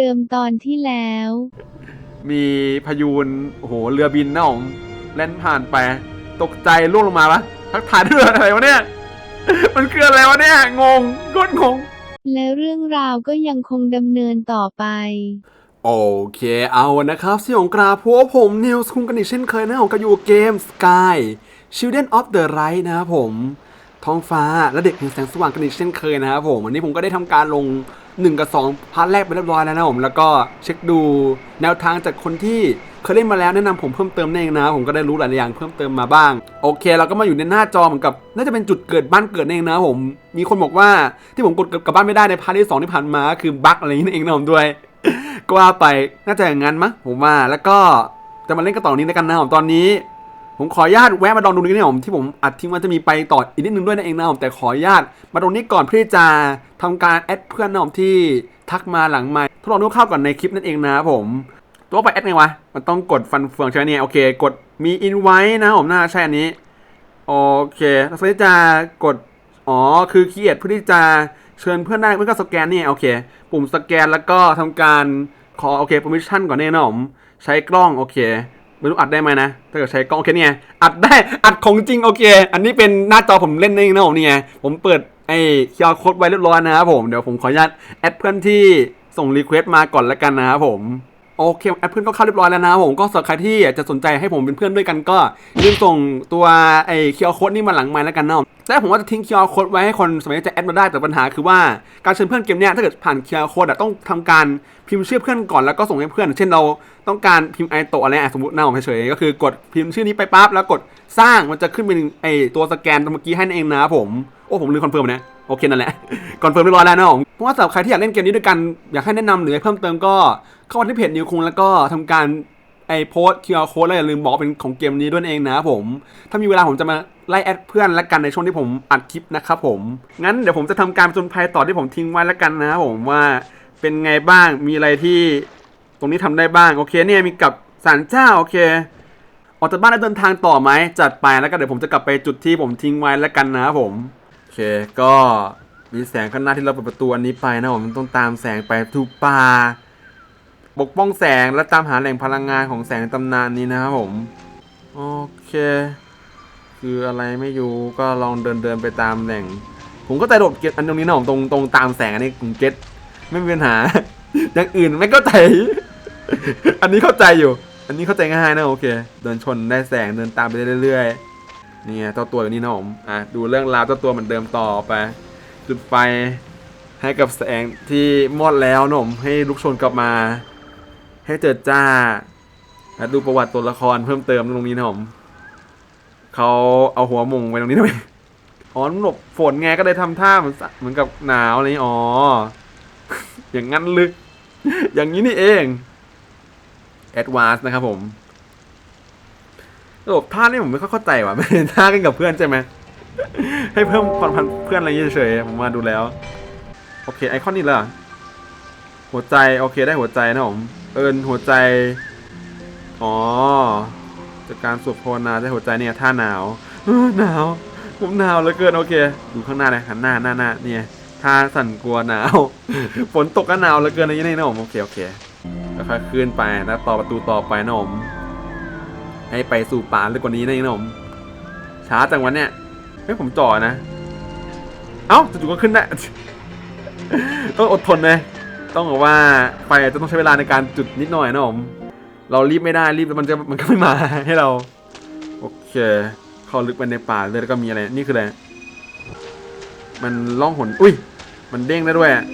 ความเดิมตอนที่แล้ว มีพายุนโอ้โหเรือบินนะผมแล่นผ่านไป ตกใจล่วงลงมาปะทักทายเรืออะไรวะเนี่ย มันคืออะไรวะเนี่ย งงก้นงง และเรื่องราวก็ยังคงดำเนินต่อไป โอเคเอานะครับเสี่ยงกราพวกผมนิวส์คุงกันอีกเช่นเคยนะผมก็อยู่เกม Sky Children of the Light นะครับผม ท้องฟ้าและเด็กแห่งแสงสว่างกันอีกเช่นเคยนะครับผมวันนี้ผมก็ได้ทำการลง 1 กับ 2 พาร์ทแรกไปเรียบร้อยแล้วนะผม แล้วก็เช็คดูแนวทางจากคนที่เคยเล่นมาแล้วแนะนำผมเพิ่มเติมเองนะ ผมก็ได้รู้หลายอย่างเพิ่มเติมมาบ้าง โอเค เราก็มาอยู่ในหน้าจอเหมือนกับ น่าจะเป็นจุดเกิดบ้านเกิดเองนะผม มีคนบอกว่าที่ผมกดกลับบ้านไม่ได้ในพาร์ทที่สองที่ผ่านมาคือบั๊กอะไรนี่เองนะผมด้วย ก็ว่าไปน่าจะอย่างนั้นมั้งผมว่าแล้วก็จะมาเล่นกันต่อนี้แล้วกันนะผมตอนนี้ ผมขออนุญาตแวะมาลองดูนี่นะผมที่ผมอัดทิ้งว่าจะมีไปต่ออีกนิดนึงด้วยนะเองนะผมแต่ขออนุญาตมาตรงนี้ก่อนเพื่อจะทำการแอดเพื่อนนะผมที่ทักมาหลังไมาทดลองดูเข้าก่อนในคลิปนั่นเองนะผมตัวไปแอดไงวะ มันต้องกดฟันเฟืองใช่ไหมเนี่ยโอเค กดมีอินไว้นะผมน่าใช่อันนี้โอเคแล้วเพื่อจะกดอ๋อคือคีย์เอทเพื่อที่จะเชิญเพื่อนได้เพื่อนก็สแกนนี่โอเค ปุ่มสแกนแล้วก็ทำการขอโอเค permission ก่อนเนี่ยนะผมใช้กล้องโอเค ไม่รู้อัดได้ไหมนะ ถ้าเกิดใช้กล้องโอเคเนี่ยอัดได้อัดของจริงโอเค อันนี้เป็นหน้าจอผมเล่นเองนะผมเนี่ยผมเปิดไอ้คียร์โค้ดไว้เรียบร้อยนะครับผมเดี๋ยวผมขออนุญาตแอดเพื่อนที่ส่งรีเควสต์มาก่อนแล้วกันนะครับผมโอเคแอดเพื่อนก็เข้าเรียบร้อยแล้วนะผมก็สำหรับใครที่จะสนใจให้ผมเป็นเพื่อนด้วยกันก็อย่าลืมส่งตัวไอ้คียร์โค้ดนี่มาหลังไมค์แล้วกันเนาะแต่ผมว่าจะทิ้งคียร์โค้ดไว้ให้คนสมัยนี้จะแอดมาได้แต่ปัญหาคือว่าการเชิญเพื่อนเกมเนี้ยถ้าเกิดผ่านคียร์โค้ดต้องทำการ พิมพ์ชื่อเพื่อนก่อนแล้วก็ส่งให้เพื่อน เช่นเราต้องการพิมพ์ไอโตะอะไรอะสมมติหน้าผมเฉยๆก็คือกดพิมพ์ชื่อนี้ไปปั๊บแล้วกดสร้างมันจะขึ้นเป็นไอตัวสแกนเมื่อกี้ให้นั่นเองนะผมโอ้ผมลืมคอนเฟิร์มนะโอเคนั่นแหละคอนเฟิร์มเรียบร้อยแล้วนะผมเพราะว่าสำหรับใครที่อยากเล่นเกมนี้ด้วยกันอยากให้แนะนำหรือเพิ่มเติมก็เข้ามาที่เพจนิวคุงแล้วก็ทำการไอโพสคิวอาร์โค้ดแล้วอย่าลืมบอกเป็นของเกมนี้ด้วยเองนะผม ถ้ามีเวลาผมจะมาไล่แอดเพื่อนละกันในช่วงที่ผมอัดคลิปนะครับผม งั้นเดี๋ยวผมจะทำการจญภัยต่อที่ผมทิ้งไว้ละกันนะผมว่า เป็นไงบ้างมีอะไรที่ตรงนี้ทำได้บ้างโอเคเนี่ยมีกับศาลเจ้าโอเค ออกจากบ้านแล้วเดินทางต่อไหมจัดไปแล้วก็เดี๋ยวผมจะกลับไปจุดที่ผมทิ้งไว้แล้วกันนะครับผมโอเคก็มีแสงข้างหน้าที่เราเปิดประตูอันนี้ไปนะผมต้องตามแสงไปถูกป่าปกป้องแสงและตามหาแหล่งพลังงานของแสงตำนานนี้นะครับผมโอเค คืออะไรไม่อยู่ก็ลองเดินเดินไปตามแหล่ง ผมก็ใจโดดเก็ตอันตรงนี้นะผมตรงตรงตามแสงอันนี้ผมเก็ต ไม่มีปัญหา อย่างอื่นไม่เข้าใจ อันนี้เข้าใจอยู่ อันนี้เข้าใจง่ายนะโอเค เดินชนได้แสงเดินตามไปเรื่อยๆนี่ไงเจ้าตัวอยู่นี่นะผมอะดูเรื่องราวเจ้าตัวเหมือนเดิมต่อไป จุดไฟให้กับแสงที่มอดแล้วนะผมให้ลุกชนกลับมา ให้เจิดจ้าและดูประวัติตัวละครเพิ่มเติมตรงนี้นะผมเขาเอาหัวมุงไว้ตรงนี้ทำไมอ๋อนหลบฝนไงก็เลยทำท่าเหมือนเหมือนกับหนาวอะไรอย่างนี้อ๋ อย่างงั้นลึก อย่างนี้นี่เองแอดวานซ์นะครับผมระบบท่านี่ผมไม่ค่อยเข้าใจว่ะไม่เป็นท่ากันกับเพื่อนใช่ไหมให้เพิ่มความพันเพื่อนอะไรเฉยๆผมมาดูแล้ว โอเค ไอคอนนี่ละหัวใจ โอเคได้หัวใจนะผม เอิญหัวใจ อ๋อจากการสวดภาวนาได้หัวใจเนี่ยท่าหนาวหนาวผมหนาวเหลือเกินโอเค ดูข้างหน้าเลยหันหน้าหน้าหน้าเนี่ย ท่าสั่นกลัวหนาว ฝนตกก็หนาวเหลือเกินอะไรเงี้ยนะผมโอเคโอเคแล้วค่อยขึ้นไปแล้วต่อประตูต่อไปนะผมให้ไปสู่ป่าลึกกว่านี้นะผมช้าจังวันเนี่ยไม่ผมจ่อนะเอ้าจู่ๆก็ขึ้นได้ต้องอดทนเลยต้องบอกว่าไฟจะต้องใช้เวลาในการจุดนิดหน่อยนะผมเรารีบไม่ได้รีบแล้วมันจะมันก็ไม่มาให้เรา โอเค เข้าลึกไปในป่าเลยแล้วก็มีอะไร นี่คืออะไร มันล่องหน อุ้ย มันเด้งได้ด้วยอะ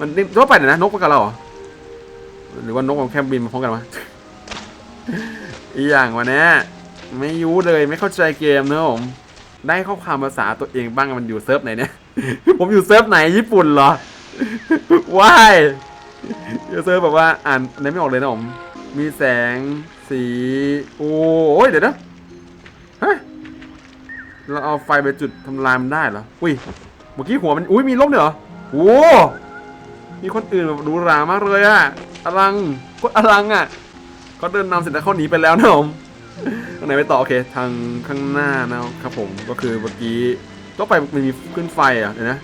มันเด้งว่าไปไหนนะนกไปกับเราเหรอหรือว่านกกับแคมบินมาพร้อมกันวะอีอย่างวันนี้ไม่ยู้เลยไม่เข้าใจเกมนะผมได้ข้อความภาษาตัวเองบ้างมันอยู่เซิร์ฟไหนเนี่ย ผมอยู่เซิร์ฟไหนญี่ปุ่นเหรอว้ายอยู่เซิร์ฟแบบว่าอ่านอะไรไม่ออกเลยนะผมมีแสงสีโอ้ยเดี๋ยวนะฮะเราเอาไฟไปจุดทำลายมันได้เหรออุ้ย มื่อกี้หัวมันอุ้ยมีลมเนี่ยเหรอโอ้มีคนอื่นแบบหรูหรามากเลยอะอลังโคตรอลังอะเขาเดินนำเสร็จแล้วเขาหนีไปแล้วนะผมทางไหนไปต่อโอเคทางข้างหน้านะครับผมก็คือเมื่อกี้ก็ไปมันมีขึ้นไฟอะเดี๋ยวนะ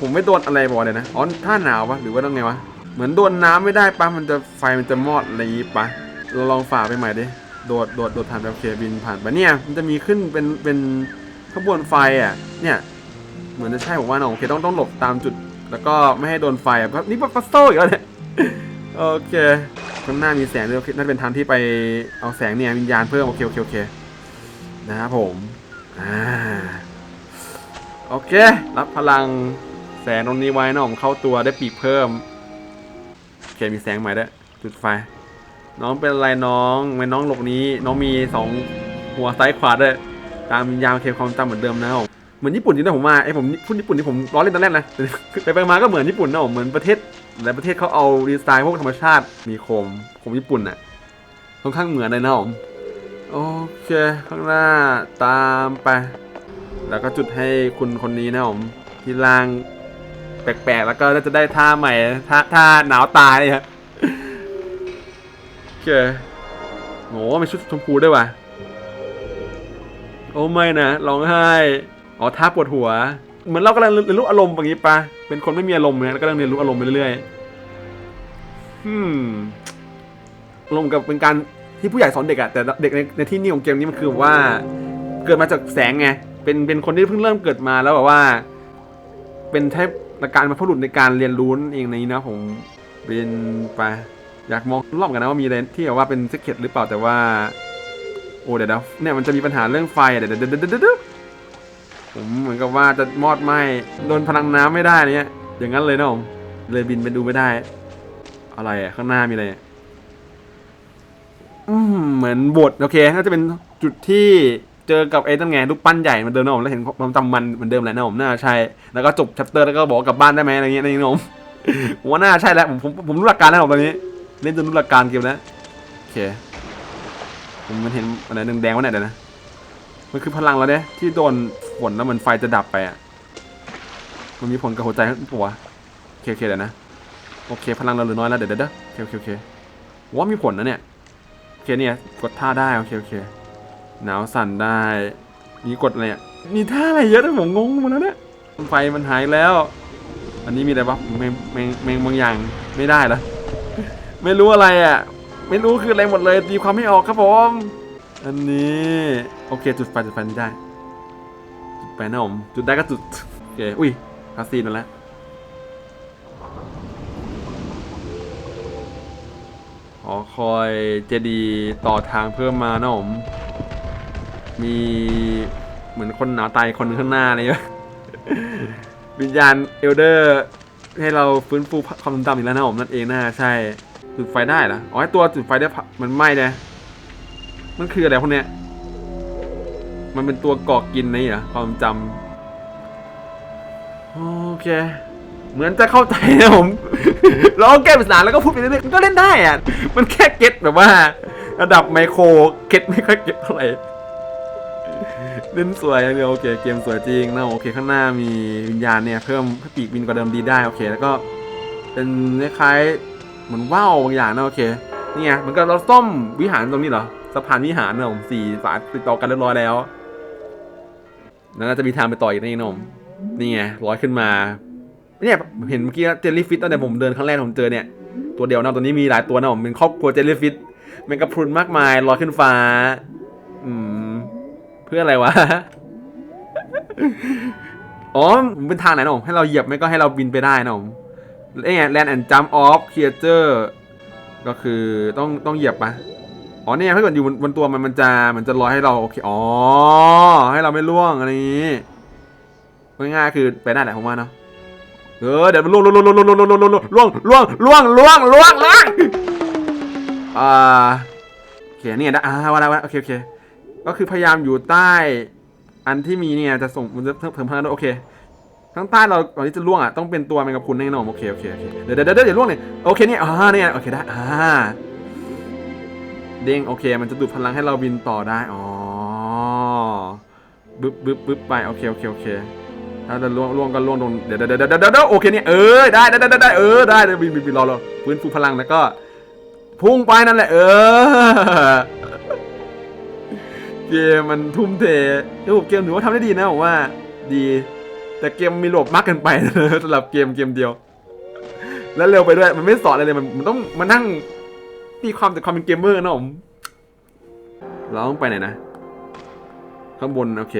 ผมไม่โดนอะไรบอกเลยนะอ๋อท่าหนาวปะหรือว่าต้องไงวะเหมือนโดนน้ำไม่ได้ปะมันจะไฟมันจะมอดอะไรอย่างงี้ปะเราลองฝ่าไปใหม่ดิโดดโดดโดดผ่านแบบเคบินผ่านไปเนี่ยมันจะมีขึ้นเป็นเป็นขบวนไฟอะเนี่ย เหมือนจะใช่ผมว่าน้องโอเคต้องต้องหลบตามจุด แล้วก็ไม่ให้โดนไฟครับนี่ปัสโซ่อีกแล้วเนี่ยโอเคข้างหน้ามีแสงด้วยน่าจะเป็นทางที่ไปเอาแสงเนี่ยวิญญาณเพิ่มโอเคโอเคโอเคนะครับผมอ่าโอเค รับพลังแสงตรงนี้ไว้น้องเข้าตัวได้ปีกเพิ่มโอเคมีแสงใหม่ด้วยจุดไฟ น้องเป็นอะไรน้องไม่น้องหลบนี้ น้องมีสองหัวซ้ายขวาด้วยตามวิญญาณเคความจำเหมือนเดิมนะผม เหมือนญี่ปุ่นจริงนะผมว่าไอ้ผมพูดญี่ปุ่นที่ผมล้อเล่นตอนแรกนะไปไปมาก็เหมือนญี่ปุ่นนะผมเหมือนประเทศหลายประเทศเขาเอาดีไซน์พวกธรรมชาติมีโคมโคมญี่ปุ่นน่ะค่อนข้างเหมือนเลยนะผมโอเค ข้างหน้าตามไป แล้วก็จุดให้คุณคนนี้นะผมที่ล่างแปลกๆแล้วก็จะได้ท่าใหม่ท่าท่าหนาวตายครับโอเคโหมีชุดชมพูด้วยว่ะโอ้ไม่นะร้องไห้ อ๋อท่าปวดหัว เหมือนเรากำลังเรียนรู้อารมณ์แบบนี้ปะเป็นคนไม่มีอารมณ์เนี่ยแล้วก็กำลังเรียนรู้อารมณ์ไปเรื่อยๆอืมอารมณ์กับเป็นการที่ผู้ใหญ่สอนเด็กอะแต่เด็กในในที่นี่ของเกมนี้มันคือว่า เกิดมาจากแสงไงเป็นเป็นคนที่เพิ่งเริ่มเกิดมาแล้วแบบว่า เป็นใช้การมาพบุรุษในการเรียนรู้นั่นเองในนี้นะผมเป็นไปอยากมองรอบกันนะว่ามีอะไรที่แบบว่าเป็นซิกเก็ตหรือเปล่าแต่ว่า โอ้เดี๋ยวเนี่ยมันจะมีปัญหาเรื่องไฟเดี๋ยวเดี๋ยวเดี๋ยวเดี๋ยว ผมเหมือนกับว่าจะมอดไหมโดนพลังน้ำไม่ได้เนี่ยอย่างนั้นเลยนะผมเลยบินไปดูไม่ได้ อะไรอะข้างหน้ามีอะไรอืมเหมือนบทโอเคน่าจะเป็นจุดที่เจอกับไอ้ตั้งไงรูปปั้นใหญ่เหมือนเดิมนะผมแล้วเห็นความจำมันเหมือนเดิมแหละนะผมน่าใช่แล้วก็จบชัปเตอร์แล้วก็บอกกลับบ้านได้ไหมอะไรเงี้ยนี่นะผมผมว่าน่าใช่แล้วผมผมผมรู้หลักการแล้วผมตอนนี้เล่นจนรู้หลักการเกมแล้วโอเคผมมันเห็นอะไรแดงๆวะเนี่ยเดี๋ยวนะมันคือพลังเราเนี่ยที่โดน ฝนแล้วเหมือนไฟจะดับไปอะ มันมีผลกับหัวใจปะวโอเคโอเคเดี๋ยวนะ โอเค พลังเราเหลือน้อยแล้วเดี๋ยวเดี๋ยวเดี๋ยวโอเคโอเคโอเคว่ามีผลนะเนี่ย โอเคเนี่ย กดท่าได้โอเคโอเค หนาวสั่นได้ มีกดอะไรอะ มีท่าอะไรเยอะนะผมงงหมดแล้วเนี่ย ไฟมันหายแล้ว อันนี้มีอะไรบ้างแมงแมงแมงบางอย่างไม่ได้เหรอ ไม่รู้อะไรอะ ไม่รู้คืออะไรหมดเลยตีความไม่ออกครับผม อันนี้ โอเคจุดไฟจุดไฟนี้ได้ ไฟนะผม จุดได้ก็จุด โอเค อุ้ยคาซีนั่นแหละหอคอยเจดีต่อทางเพิ่มมานะผม มีเหมือนคนหนาวตายคนข้างหน้าอะไรอย่างเงี้ยวิญญาณเอลเดอร์ ให้เราฟื้นฟูความทรงจำอีกแล้วนะผมนั่นเองนะใช่ จุดไฟได้เหรออ๋อตัวจุดไฟได้มันไหม้นะมันคืออะไรพวกเนี้ย มันเป็นตัวก่อกินนี่เหรอความจำโอเค เหมือนจะเข้าใจนะผมลองแก้ปริศนาแล้วก็พูดไปเรื่อยๆมันก็เล่นได้อะมันแค่เก็ตแบบว่า ระดับไมโครเก็ตไม่ค่อยเก็ตเท่าไหร่เล่นสวยเดียวโอเคเกมสวยจริงนะโอเคข้างหน้ามีวิญญาณเนี่ยเพิ่มปีกบินกว่าเดิมดีได้โอเค แล้วก็เป็นคล้ายๆเหมือนว่าวบางอย่างนะโอเคนี่ไงเหมือนกับเราซ่อมวิหารตรงนี้เหรอสะพานวิหารนะผมสี่ฝาติดต่อกันเรียบร้อยแล้วแล้ว น่าจะมีทางไปต่ออีกนี่นะผมนี่ไงร้อยขึ้นมาเนี่ยเห็นเมื่อกี้เจลลี่ฟิตตอนแต่ผมเดินครั้งแรกผมเจอเนี่ยตัวเดียวนะตัวนี้มีหลายตัวนะผมเป็นครอบครัวเจลลี่ฟิตแมงกระพรุนมากมายลอยขึ้นฟ้า อืม เพื่ออะไรวะอ๋อมันเป็นทางไหนนะผมให้เราเหยียบไม่ก็ให้เราบินไปได้นะผมไอ้ไง land and jump off creature ก็คือต้องต้องเหยียบปะ อ๋อเนี่ยถ้าเกิดอยู่บนบนตัวมันมันจะมันจะลอยให้เราโอเคอ๋อให้เราไม่ล่วงอะไรอย่างนี้ง่ายๆคือไปได้แหละผมว่าเนาะเออเดี๋ยวมันล่วงล่วงล่วงล่วงล่วงล่วงล่วงล่วงล่วงล่วงล่วงล่วงล่วงอ่าโอเคเนี่ยได้อ่าว่าแล้วว่าโอเคโอเคก็คือพยายามอยู่ใต้ อันที่มีเนี่ยจะส่งมันจะเพิ่มพลังด้วยโอเคทั้งใต้เราก่อนที่จะล่วงอะต้องเป็นตัวแมงกะพรุนแน่นอนโอเคโอเคโอเคเดี๋ยวเดี๋ยวเดี๋ยวล่วงเนี่ยโอเคเนี่ยอ่าเนี่ยโอเคได้อ่า เด้งโอเค มันจะดูดพลังให้เราบินต่อได้ อ๋อบึ๊บบึ๊บบึ๊บไป โอเค โอเค โอเคถ้าจะล่วงล่วงก็ล่วงตรงเดี๋ยวเดี๋ยวเดี๋ยวเดี๋ยวเดี๋ยวโอเคเนี่ย เออ ได้ได้ได้ได้เออ ได้เดี๋ยวบินบินบินรอรอฟื้นฟูพลังแล้วก็ พุ่งไปนั่นแหละ เออ เกมมันทุ่มเทระบบเกมถือว่าทำได้ดีนะผมว่า ดี แต่เกมมีหลดมากเกินไปสำหรับเกมเกมเดียว แล้วเร็วไปด้วย มันไม่สอนอะไรเลย มันมันต้องมานั่ง ตีความจากความเป็นเกมเมอร์นะผม เราต้องไปไหนนะ ข้างบน โอเค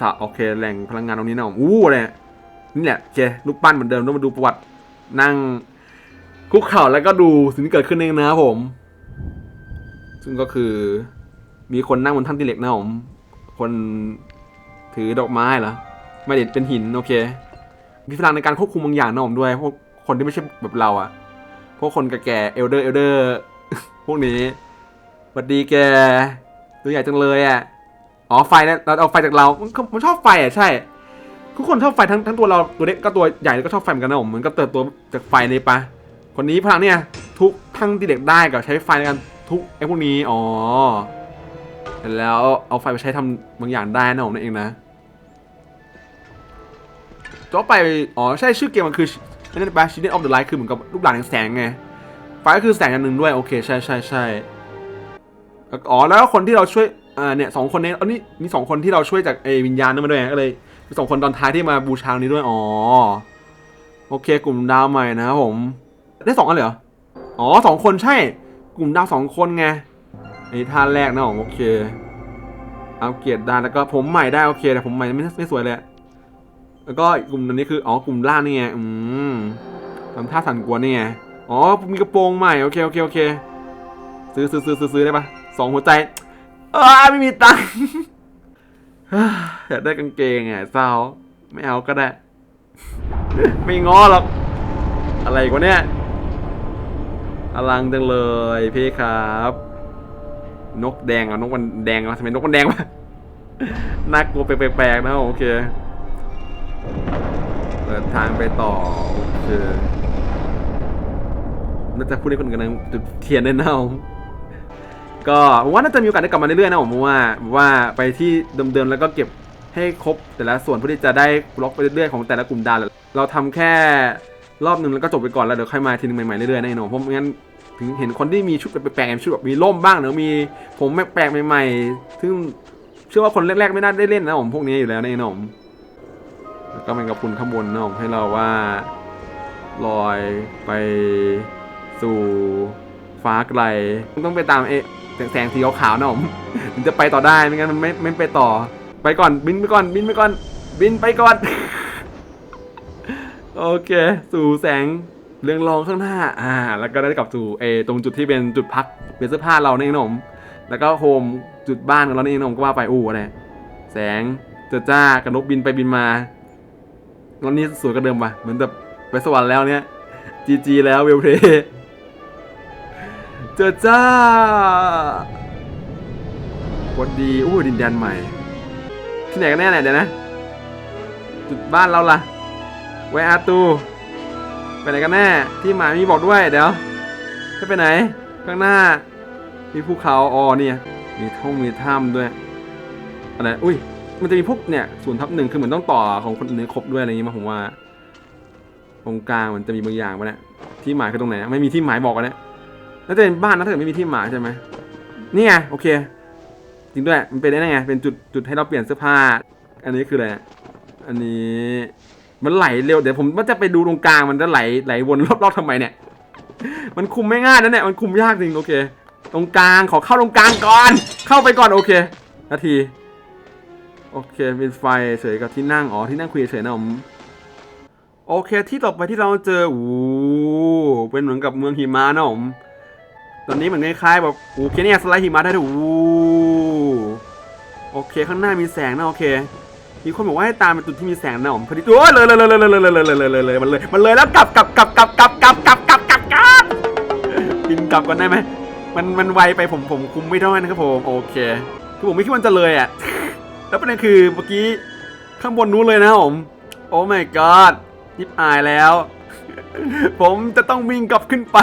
สะโอเคแหล่งพลังงานตรงนี้นะผมอู้อะไรนี่แหละโอเครูปปั้นเหมือนเดิมต้องมาดูประวัตินั่งคุกเข่าแล้วก็ดูสิ่งที่เกิดขึ้นเองนะครับผม ซึ่งก็คือมีคนนั่งบนท่านติเหล็กนะผม คนถือดอกไม้เหรอไม่เด็ดเป็นหินโอเค มีพลังในการควบคุมบางอย่างนะผมด้วยพวกคนที่ไม่ใช่แบบเราอะพวกคนแก่ๆเอลเดอร์เอลเดอร์ พวกนี้สวัสดีแก ตัวใหญ่จังเลยอะอ๋อไฟนะเราเอาไฟจากเรามันมันชอบไฟอะใช่ ทุกคนชอบไฟทั้งทั้งตัวเราตัวเล็กก็ตัวใหญ่ก็ชอบไฟเหมือนกันนะผมเหมันก็เติบโตจากไฟเลยปะคนนี้พลังเนี่ย ทุกทั้งที่เด็กได้กับใช้ไฟในการทุกไอ้พวกนี้อ๋อเสร็จแล้วเอาไฟไปใช้ทำบางอย่างได้นะผมนั่นเองนะต่อไป อ๋อ ใช่ชื่อเกมมันคือนั่นปะชินเนออฟเดอะไลท์คือเหมือนกับลูกหลานแห่งแสงไง ไฟก็คือแสงอันหนึ่งด้วยโอเคใช่ใช่ใช่อ๋อแล้วคนที่เราช่วยอ่าเนี่ยสองคนนี้อันนี้มีสองคนที่เราช่วยจากไอ้วิญญาณนั่นมาด้วยก็เลยมีสองคนตอนท้ายที่มาบูชานี้ด้วยอ๋อโอเค กลุ่มดาวใหม่นะผม ได้สองอันเหรออ๋อสองคนใช่ กลุ่มดาวสองคนไงไอ้ท่าแรกนะผมโอเคเอาเกียรติได้แล้วก็ผมใหม่ได้โอเคแต่ผมใหม่ไม่ไม่สวยเลยแล้วก็กลุ่มอันนี้คืออ๋อกลุ่มล่างนี่ไงอืมทำท่าสั่นกวนนี่ไง อ๋อมีกระโปรงใหม่โอเคโอเคโอเคซื้อซื้อซื้อซื้อซื้อได้ปะสองหัวใจเออไม่มีตังค์อยากได้กางเกงไงเศร้าไม่เอาก็ได้ ไม่ง้อหรอก อะไรกว่าเนี้ยอลังจังเลยพี่ครับ นกแดงอะนกมันแดงอะทำไมนกมันแดงวะน่ากลัวแปลกๆนะโอเคเดินทางไปต่อโอเค น่าจะพูดให้คนกำลังจุดเทียนได้นะผมก็ผมว่าน่าจะมีโอกาสได้กลับมาเรื่อยๆนะผมว่าว่าไปที่เดิมๆแล้วก็เก็บให้ครบแต่ละส่วนเพื่อที่จะได้บล็อกไปเรื่อยๆของแต่ละกลุ่มดาวเราทำแค่รอบหนึ่งแล้วก็จบไปก่อนแล้วเดี๋ยวค่อยมาทีนึงใหม่ๆเรื่อยๆนะไอ้หนเพราะงั้นถึงเห็นคนที่มีชุดแปลกๆชุดแบบมีร่มบ้างหรือมีผมแปลกๆใหม่ๆซึ่งเชื่อว่าคนแรกๆไม่น่าได้เล่นนะผมพวกนี้อยู่แล้วนะไอ้หนแล้วก็แมงกะพรุนข้างบนนะผมให้เราว่าลอยไป สู่ฟ้าไกลต้องไปตามเอแสงสีขาวๆนะผมถึงจะไปต่อได้ไม่งั้นมันไม่ไม่ไปต่อ ไปก่อนบินไปก่อนบินไปก่อน บินไปก่อน โอเค สู่แสงเรืองรองข้างหน้า อ่า แล้วก็ได้กลับสู่เอตรงจุดที่เป็นจุดพักเป็นเสื้อผ้าเรานี่เองนะผมแล้วก็โฮมจุดบ้านของเรานี่เองนะผมก็ว่าไปอู้อะไรแสงเจ้าจ้ากระนกบินไปบินมาตอนนี้สวยกว่าเดิมป่ะเหมือนแบบไปสวรรค์แล้วเนี่ยจีจีแล้วเวลเพ เจอจ้าวันดีอู้ดินแดนใหม่ ที่ไหนกันแน่เนี่ยเดี๋ยวนะ จุดบ้านเราล่ะ ไวอาตูไปไหนกันแน่ ที่หมายมีบอกด้วยเดี๋ยวจะไปไหน ข้างหน้า มีภูเขาอ๋อเนี่ย มีท่องมีถ้ำด้วยอะไรอุ้ย มันจะมีพวกเนี่ยศูนย์ทับหนึ่งคือเหมือนต้องต่อของคนอื่นครบด้วยอะไรอย่างงี้มาผมว่าตรงกลางมันจะมีบางอย่างปะเนี่ยที่หมายคือตรงไหน ไม่มีที่หมายบอกกันเนี่ย น่าจะเป็นบ้านนะถ้าเกิดไม่มีที่หมาใช่ไหมนี่ไงโอเค จริงด้วยมันเป็นได้ไงเป็นจุดจุดให้เราเปลี่ยนเสื้อผ้า อันนี้คืออะไรอันนี้มันไหลเร็วเดี๋ยวผมว่าจะไปดูตรงกลางมันจะไหลไหลวนรอบๆทำไมเนี่ย มันคุมไม่ง่ายนะเนี่ยมันคุมยากจริงโอเค ตรงกลางขอเข้าตรงกลางก่อน เข้าไปก่อนโอเค นาที โอเคเป็นไฟเฉยกับที่นั่งอ๋อที่นั่งคุยเฉยนะผมโอเคที่ต่อไปที่เราเจอโอ้เป็นเหมือนกับเมืองหิมะนะผม ตอนนี้เหมือนคล้ายๆแบบโอเคเนี่ยสไลด์หิมะได้ด้วโอเคข้างหน้ามีแสงนะโอเค มีคนบอกว่าให้ตามไปจุดที่มีแสงนะผมพอดีโอ้เลยเลยเลยเลยเลยเลยเลยเลยเลยเลยมันเลยมันเลยแล้วกลับกลับกลับกลับกลับกลับกลับกลับกลับกลับบินกลับกันได้ไหมมันมันไวไปผมผมคุมไม่ได้นะครับผมโอเคคือผมไม่คิดว่าจะเลยอะแล้วประเด็นคือเมื่อกี้ข้างบนนู้นเลยนะผมโอ้ my god ยิบอายแล้ว ผมจะต้องวิ่งกลับขึ้นไป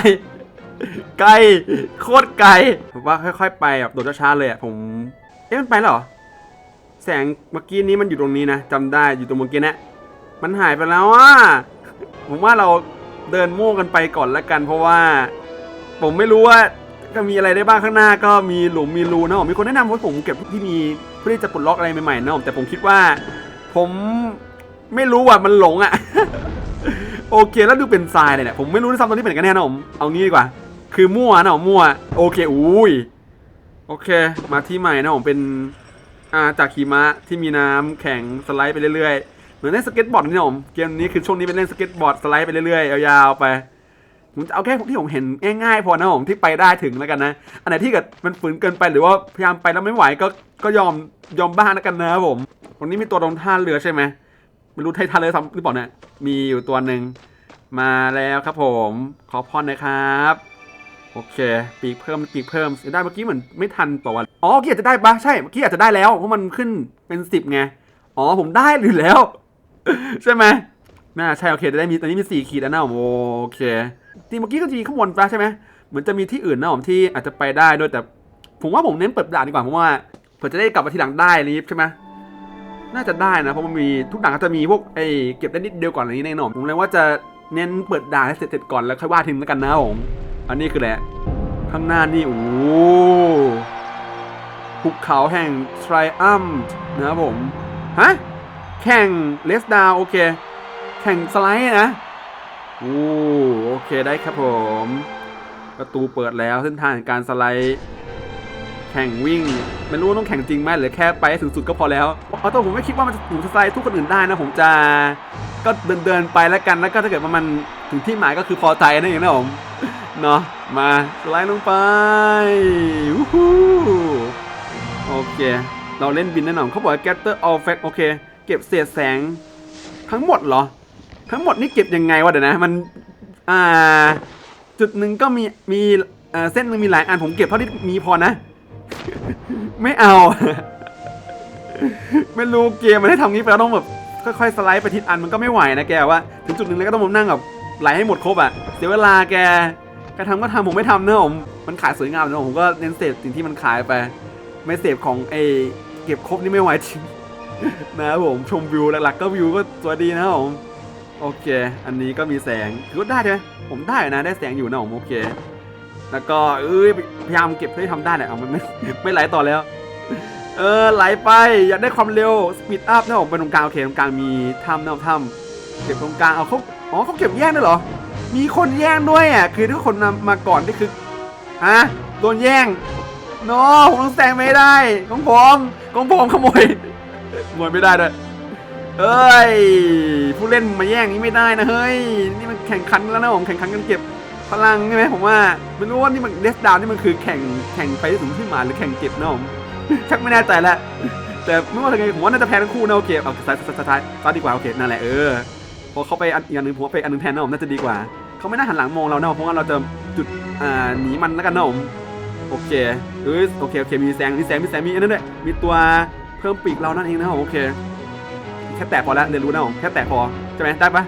ไกลโคตรไกลผมว่าค่อย ๆ ไปแบบโดดช้าๆเลยอะผมเอ๊ะมันไปแล้วเหรอแสงเมื่อกี้นี้มันอยู่ตรงนี้นะจำได้อยู่ตรงเมื่อกี้นะมันหายไปแล้วอะผมว่าเราเดินมั่วกันไปก่อนละกัน เพราะว่า ผมไม่รู้ว่าจะมีอะไรได้บ้างข้างหน้าก็มีหลุมมีรูนะผมมีคนแนะนำว่าผมเก็บที่มีเพื่อที่จะปลดล็อกอะไรใหม่ๆนะผมแต่ผมคิดว่า ผมไม่รู้ว่ามันหลงอะ โอเคแล้วดูเป็นทรายเลยเนี่ยผมไม่รู้ด้วยซ้ำตอนนี้เป็นกันแน่นะผมเอางี้ดีกว่า คือมั่วนะผมมั่ว โอเคอุ้ยโอเค มาที่ใหม่นะผมเป็นอ่าจากหิมะที่มีน้ำแข็งสไลด์ไปเรื่อยๆ เหมือนเล่นสเก็ตบอร์ดนี่นะผมเกมนี้คือช่วงนี้เป็นเล่นสเก็ตบอร์ดสไลด์ไปเรื่อยๆยาวๆไปผมจะเอาแค่ที่ผมเห็นง่ายๆพอนะผมที่ไปได้ถึงแล้วกันนะ อันไหนที่เกิดมันฝืนเกินไปหรือว่าพยายามไปแล้วไม่ไหวก็ก็ยอมยอมบ้างแล้วกันนะครับผมตรงนี้มีตัวตรงท่าเรือใช่ไหมไม่รู้ไทยท่าเรือทำหรือเปล่าเนี่ยมีอยู่ตัวหนึ่งมาแล้วครับผมขอพรนะครับ โอเค ปีกเพิ่มปีกเพิ่มได้เมื่อกี้เหมือนไม่ทันเปล่าวอ๋อเมื่อกี้อาจจะได้ปะใช่เมื่อกี้อาจจะได้แล้วเพราะมันขึ้นเป็นสิบไงอ๋อผมได้อยู่แล้ว ใช่ไหมน่าใช่โอเคจะได้มีตอนนี้มีสี่ขีดแล้วนะผมโอเคทีเมื่อกี้ก็ทีข้างบนปะใช่ไหมเหมือนจะมีที่อื่นนะผมที่อาจจะไปได้ด้วยแต่ ผมว่าผมเน้นเปิดด่านดีกว่าเพราะว่าเผื่อจะได้กลับมาทีหลังได้นี้ใช่ไหมน่าจะได้นะเพราะมันมีทุกด่านก็จะมีพวกไอ้เก็บได้นิดเดียวก่อนอะไรนี้แน่นอนผมเลยว่าจะเน้นเปิดด่านให้เสร็จก่อนแล้วค่อยว่าทีนึงแล้วกันนะผม อันนี้คือแหละข้างหน้านี่โอ้โหภูเขาแห่งทริอัมนะครับผม ฮะ แข่งเลสดาวโอเค แข่งสไลด์นะโอ้โอเคได้ครับผม ประตูเปิดแล้วเส้นทางการสไลด์ แข่งวิ่ง ไม่รู้ต้องแข่งจริงไหมหรือแค่ไปถึงสุดก็พอแล้วเอาตัวผมไม่คิดว่ามันจะถึงสไลด์ทุกคนอื่นได้นะผมจะก็เดินเดินไปแล้วกันแล้วก็ถ้าเกิดว่ามันถึงที่หมายก็คือพอใจนั่นเองนะผม เนาะมาสไลด์ลงไปวู้ฮู้โอเค เราเล่นบินแน่นอนเขาบอกว่า gather all fact โอเค เก็บเศษแสง ทั้งหมดเหรอ ทั้งหมดนี่เก็บยังไงวะเดี๋ยวนะ มัน อ่า จุดหนึ่งก็มี มีเอ่อเส้นหนึ่งมีหลายอันผมเก็บเท่าที่มีพอนะ ไม่เอา ไม่รู้เกมมันให้ทำงี้ไปแล้วต้องแบบค่อยๆสไลด์ไปทิศอันมันก็ไม่ไหวนะแกว่า ถึงจุดหนึ่งแล้วก็ต้องมานั่งแบบไหลให้หมดครบอะ เสียเวลาแก แกทำก็ทำผมไม่ทำเนอะผมมันขายสวยงามเนอะผมก็เน้นเสพสิ่งที่มันขายไป ไม่เสพของไอเก็บครบนี่ไม่ไหวจริงนะครับผมชมวิวหลักๆก็วิวก็สวยดีนะครับผมโอเค อันนี้ก็มีแสงคือได้ใช่ไหมผมได้นะได้แสงอยู่นะผมโอเค แล้วก็เอ้ยพยายามเก็บให้ทำได้แหละเอามันไม่ไม่ไหลต่อแล้ว เออไหลไปอยากได้ความเร็วสปีดอัพนะผมเป็นตรงกลางโอเคตรงกลางมีถ้ำนะถ้ำเก็บตรงกลางเอาเขาอ๋อเขาเก็บแย่งด้เหรอ มีคนแย่งด้วยอะ คือทุกคนนำมาก่อนนี่คือฮะโดนแย่งโนผมต้องแซงไม่ได้ของผมของผมขโมยขโมยไม่ได้ด้วยเอ้ย ผู้เล่นมาแย่งนี้ไม่ได้นะเฮ้ย นี่มันแข่งขันแล้วนะผมแข่งขันกันเก็บพลังใช่ไหมผมว่าไม่รู้ว่านี่มันเดสดาวนี่มันคือแข่งแข่งไปถึงที่หมาหรือแข่งเก็บนะผมชักไม่แน่ใจแล้วแต่ไม่ว่าจะไงผมว่าน่าจะแพ้ทั้งคู่นะโอเคเอาซ้ายซ้ายซ้ายซ้ายดีกว่าโอเคนั่นแหละเออพอเขาไปอันอีกอันหนึ่งผมว่าไปอันหนึงแทนนะผมน่าจะดีกว่า เขาไม่น่าหันหลังมองเรานะเพราะว่าเราจะจุดอ่าหนีมันแล้วกันนะผมโอเคเออโอเคโอเคมีแสงมีแสงมีแสงมีอันนั้นด้วยมีตัวเพิ่มปีกเรานั่นเองนะครับผมโอเค แค่แตะพอแล้วเรียนรู้นะผมแค่แตะพอใช่ไหมได้ปะ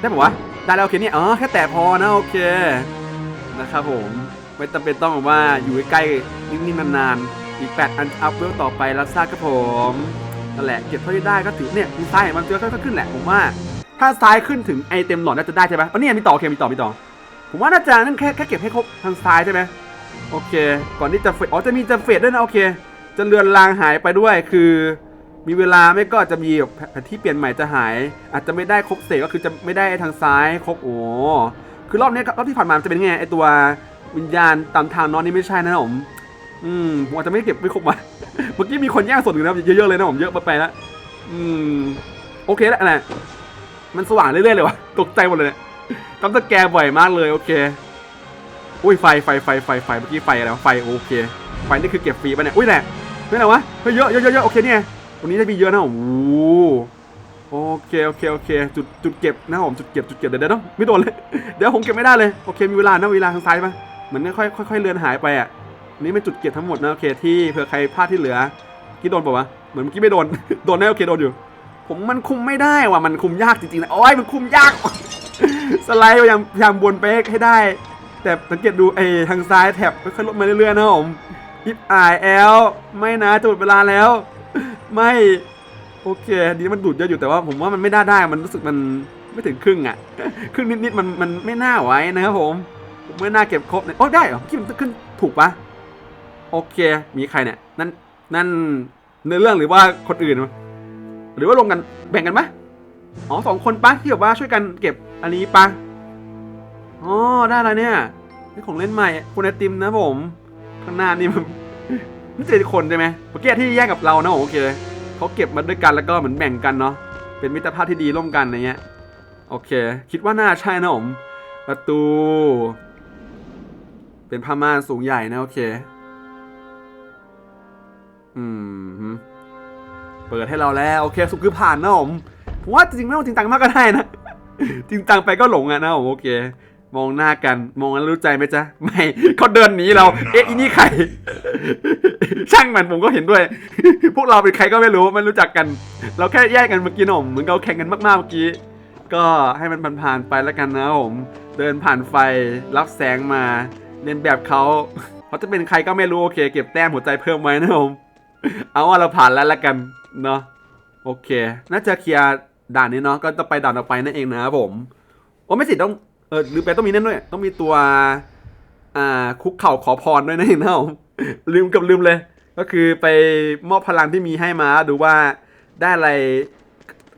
ได้ปะวะได้แล้วโอเคนี่อ๋อแค่แตะพอนะโอเคนะครับผมไม่จำเป็นต้องว่าอยู่ใกล้ๆนิ่งๆนานๆอีก 8 อันอัพเวลต่อไปรับทราบครับผมนั่นแหละเก็บเท่าที่ได้ก็ถือเนี่ยมีซ้ายมันจะค่อยๆขึ้นแหละผมว่า ถ้าซ้ายขึ้นถึงไอเต็มหลอดน่าจะได้ใช่ไหมอ๋อเนี่ยมีต่อโอเคมีต่อมีต่อ ผมว่าน่าจะนั่นแค่แค่เก็บให้ครบทางซ้ายใช่ไหมโอเค ก่อนที่จะเฟดอ๋อจะมีจะเฟดด้วยนะโอเค จะเลือนลางหายไปด้วยคือ มีเวลาไม่ก็จะมีแบบแผนที่เปลี่ยนใหม่จะหาย อาจจะไม่ได้ครบเศษก็คือจะไม่ได้ทางซ้ายครบโอ้คือรอบนี้รอบที่ผ่านมาจะเป็นไงไอตัววิญญาณตามทางนอนนี่ไม่ใช่นะผมอืมผมอาจจะไม่เก็บไม่ครบมาเมื่อกี้มีคนแย่งส่วนหนึ่งนะเยอะๆเลยนะผมเยอะไปแล้วอืมโอเคแล้วนะ มันสว่างเรื่อยๆเลยวะตกใจหมดเลยเนี่ยกำตะแกบ่อยมากเลยโอเค อุ้ยไฟไฟไฟไฟไฟเมื่อกี้ไฟอะไรวะไฟโอเค ไฟนี่คือเก็บฟรีป่ะเนี่ย อุ้ยแหละเฮ้ยอะไรวะเฮ้ยเยอะเยอะเยอะโอเคเนี่ยตรงนี้ได้มีเยอะนะโอ้โอเคโอเคโอเค จุดจุดเก็บนะผมจุดเก็บจุดเก็บเดี๋ยวเดี๋ยวต้องไม่โดนเลย เดี๋ยวผมเก็บไม่ได้เลยโอเคมีเวลานะเวลาทางซ้ายปะเหมือนค่อยค่อยค่อยๆเลือนหายไปอะอันนี้เป็นจุดเก็บทั้งหมดนะโอเคที่เผื่อใครพลาดที่เหลือกี้โดนป่าวะเหมือนเมื่อกี้ไม่โดนโดนแน่โอเคโดนอยู่ ผมมันคุมไม่ได้ว่ะมันคุมยากจริงๆนะโอ้ยมันคุมยากสไลด์พยายามพยายามวนไปให้ได้ แต่สังเกตดูไอ้ทางซ้ายแถบค่อยๆลดมาเรื่อยๆนะผมอิฟอายแอลไม่นะจะหมดเวลาแล้ว ไม่โอเคดีมันดูดเยอะอยู่แต่ว่าผมว่ามันไม่ได้ได้มันรู้สึกมันไม่ถึงครึ่งอะครึ่งนิดๆมันมันไม่น่าไว้นะครับผมผมไม่น่าเก็บครบเนี่ยโอ้ได้เหรอคิดมันขึ้นถูกปะโอเค มีใครเนี่ย นั่นนั่นเนื้อเรื่องหรือว่าคนอื่นวะ หรือว่าลงกันแบ่งกันไหมอ๋อสองคนปะที่แบบว่าช่วยกันเก็บอันนี้ปะอ๋อได้แล้วเนี่ยนี่ของเล่นใหม่คุณไอติมนะผมข้างหน้านี่มันนี่เจอคนใช่ไหมเมื่อกี้ที่แยกกับเรานะโอเคเขาเก็บมาด้วยกันแล้วก็เหมือนแบ่งกันเนาะเป็นมิตรภาพที่ดีร่วมกันอะไรเงี้ยโอเค คิดว่าน่าใช่นะผมประตู เป็นผ้าม่านสูงใหญ่นะโอเค อืม เปิดให้เราแล้วโอเคสุกคือผ่านนะผมผมว่าจริงๆไม่ต้องจริงจังมากก็ได้นะ จริงจังไปก็หลงอะนะผมโอเค มองหน้ากันมองแล้วรู้ใจไหมจ๊ะไม่เขาเดินหนีเราเอ๊ะอีนี่ใคร ช่างมันผมก็เห็นด้วย พวกเราเป็นใครก็ไม่รู้ไม่รู้จักกัน เราแค่แยกกันเมื่อกี้หนมเหมือนเราแข่งกันมากๆเมื่อกี้ก็ให้มันผ่านๆไปแล้วกันนะผมเดินผ่านไฟรับแสงมาเรียนแบบเขาเขาจะเป็นใครก็ไม่รู้โอเค เก็บแต้มหัวใจเพิ่มไว้นะผมเอาว่าเราผ่านแล้วละกัน เนาะโอเค น่าจะเคลียร์ด่านนี้เนาะก็จะไปด่านต่อไปนั่นเองนะครับผมโอ้ไม่สิต้องเออลืมไปต้องมีนั่นด้วยต้องมีตัว อ่า คุกเข่าขอพรด้วยนะเองนะผมลืมกับลืมเลย ก็คือไปมอบพลังที่มีให้มาดูว่าได้อะไร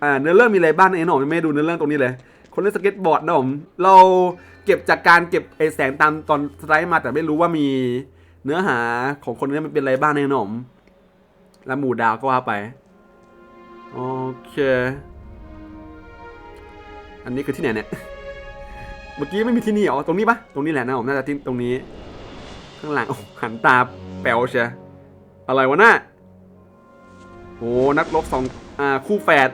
อ่าเนื้อเรื่องมีอะไรบ้างเองนะผมยังไม่ดูเนื้อเรื่องตรงนี้เลย คนเล่นสเก็ตบอร์ดนะผมเราเก็บจากการเก็บไอแสงตามตอนสไลด์มาแต่ไม่รู้ว่ามีเนื้อหาของคนนี้มันเป็นอะไรบ้างเนี่ยนะผมแล้วหมู่ดาวก็ว่าไป โอเค อันนี้คือที่ไหนเนี่ย เมื่อกี้ไม่มีที่นี่เหรอตรงนี้ปะตรงนี้แหละนะผมน่าจะที่ตรงนี้ ข้างหลังโอ้หันตาแป๋วเชียอะไรวะน่ะโอ้นักรบสองอ่าคู่แฝด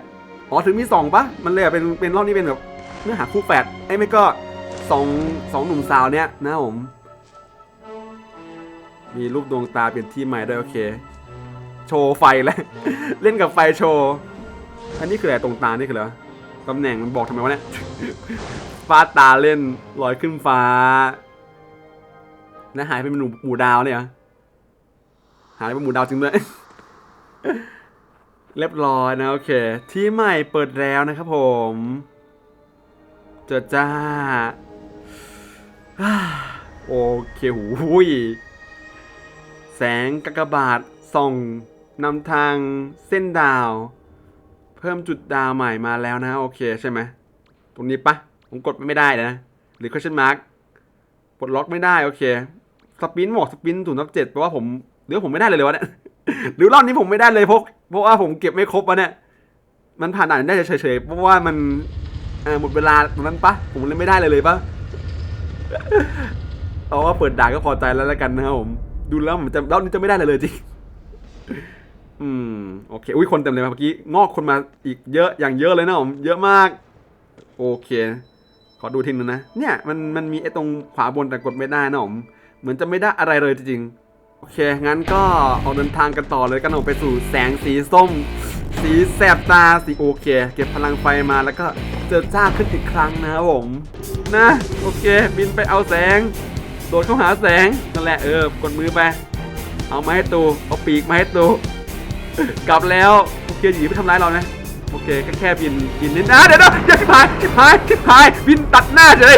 อ๋อถึงมีสองปะมันเลยอะเป็นเป็นรอบนี้เป็นแบบเนื้อหาคู่แฝดไอ้ไม่ก็สองสองหนุ่มสาวเนี่ยนะผมมีรูปดวงตาเป็นที่ใหม่ด้วยโอเค โชว์ไฟแล้วเล่นกับไฟโชว์ อันนี้คืออะไรตรงตานี่คืออะไรวตำแหน่งมันบอกทำไมวะเนี่ยฟาดตาเล่นลอยขึ้นฟ้าแล้วหายไปเป็นหนูหมูดาวเนี่ยเหรอหายไปเป็นหมูดาวจริงด้วยเรียบร้อยนะโอเค ที่ใหม่เปิดแล้วนะครับผมเจอจ้าอ่าโอเคหูยแสงกากบาทส่อง นำทางเส้นดาว เพิ่มจุดดาวใหม่มาแล้วนะ โอเคใช่ไหม ตรงนี้ปะผมกดไม่ได้นะ หรือ question mark ปลดล็อกไม่ได้ โอเค สปินบอกสปินศูนย์ทับเจ็ดแปลว่าผมหรือผมไม่ได้เลยเลยวะเนี่ยหรือรอบนี้ผมไม่ได้เลยเพราะเพราะว่าผมเก็บไม่ครบวะเนี่ยมันผ่านด่านได้เฉยๆเพราะว่ามันหมดเวลาตรงนั้นปะผมเลยไม่ได้เลยเลยปะเอาว่าเปิดด่านก็พอใจแล้วแล้วกันนะครับผม ดูแล้วมันจะรอบนี้จะไม่ได้เลยเลยจริง อืมโอเคอุ้ยคนเต็มเลยเมื่อกี้งอกคนมาอีกเยอะอย่างเยอะเลยนะผมเยอะมาก โอเค ขอดูทีนึงนะ เนี่ยมันมันมีไอ้ตรงขวาบนแต่กดไม่ได้นะผมเหมือนจะไม่ได้อะไรเลยจริงๆโอเค งั้นก็ออกเดินทางกันต่อเลยกันออกไปสู่แสงสีส้ม สีแสบตาสีโอเค เก็บพลังไฟมาแล้วก็เจอจ้าขึ้นอีกครั้งนะครับผมนะโอเค บินไปเอาแสงโดดเข้าหาแสงนั่นแหละเออกดมือไปเอามาให้ตูเอาปีกมาให้ตู กลับแล้วโอเคหยีไม่ทำร้ายเรานะ โอเคแค่แค่บินบินนิดนะเดี๋ยวเดี๋ยวชิบหายชิบหายชิบหายบินตัดหน้าเฉย